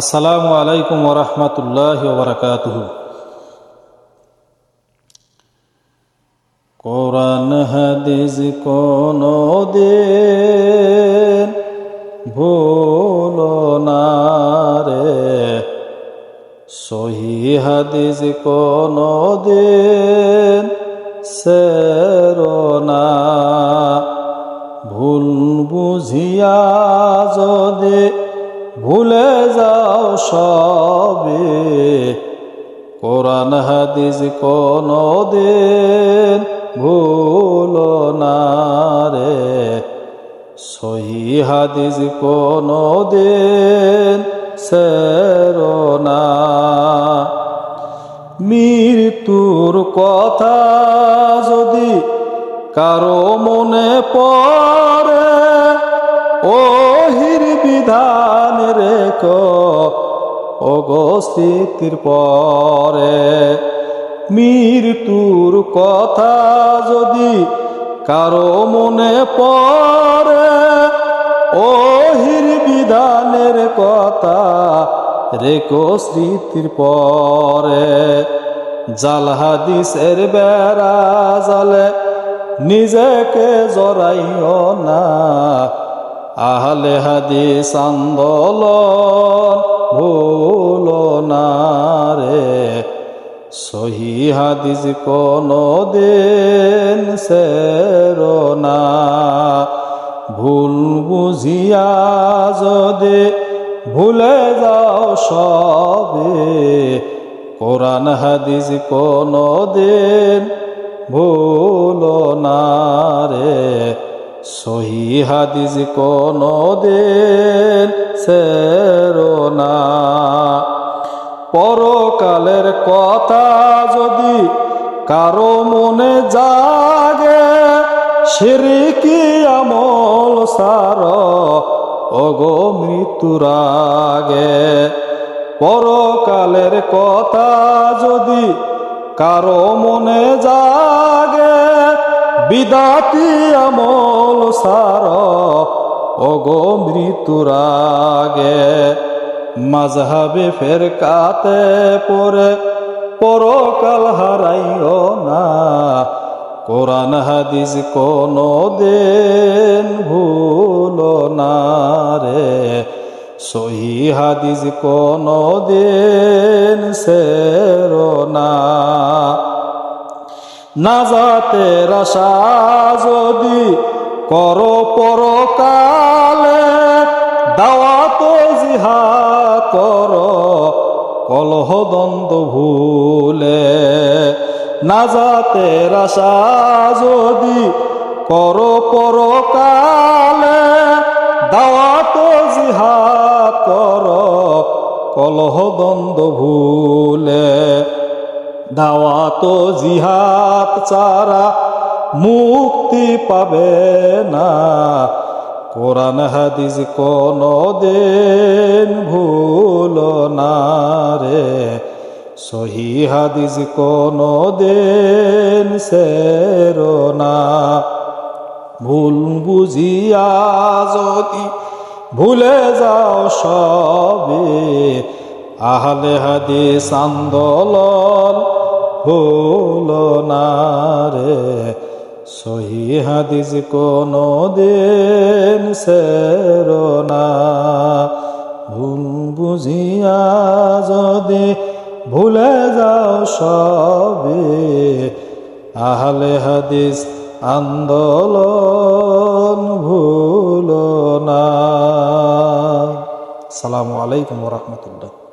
আসসালামু আলাইকুম ওরহমতুল্লাহ ওবরাকাতুহু কোরআন, হাদিস কোন দিন ভুলো না রে। সহি হাদিস কোন দিন সেরো না সবে। কোরআন হাদিস কোন দিন ভুলো না রে। সহি হাদিস কোন দিন সেরো না। মৃত্যুর কথা যদি কারও মনে পড়ে ওহির বিধান রেখ। অগস্থিতির পরে মৃত্যুর কথা যদি কারও মনে পড়ে ওহির বিধানের কথা রেখো স্মৃতির পরে। জাল হাদিসের বেড়া জালে নিজেকে জড়াইও না আহলে হাদিস আন্দোলন ভুলো না রে। সহি হাদিস কোন দিন সেরো না। ভুল বুঝিয়া যদি ভুলে যাও সবে কোরআন হাদিস কোন দিন ভুলো না। সহি হাদিস কোন দিন পরকালের কথা যদি কারও মনে জাগে, সিরিকি আমল সার অগো মৃত্যুর আগে পরকালের কথা যদি কারও মনে জাগে, বিদাতি আমল সার অগো মৃত্যুর আগে মাঝহাবে ফের কাতে পরে পরকাল হারাইও না। কোরআন হাদিস কোন দিন ভুলো না রে। সহি হাদিস কোন দিন সেরো না। না যাতে আশা যদি করো পরকালে দাওয়াত জিহাদ কর, কলহ দ্বন্দ্ব ভুলে না যাতে আশা যদি করো পরকালে দাওয়াত জিহাদ কর, কলহ দ্বন্দ্ব ভুলে দাওয়াত জিহাদ চারা মুক্তি পাবে না। কোরআন, হাদিস কোন দিন ভুল না রে। সহি হাদিস কোন দিন সেরো না। ভুল বুঝিয়া যদি ভুলে যাও সবে আহলে হাদিস আন্দোলন ভুল না রে। সহি হাদিস কোন দিন না। ভুল বুঝিয়া যদি ভুলে যাও সবে আহলে হাদিস আন্দোলন ভুল না। সালামু আলাইকুম রহমতুল্লাহ।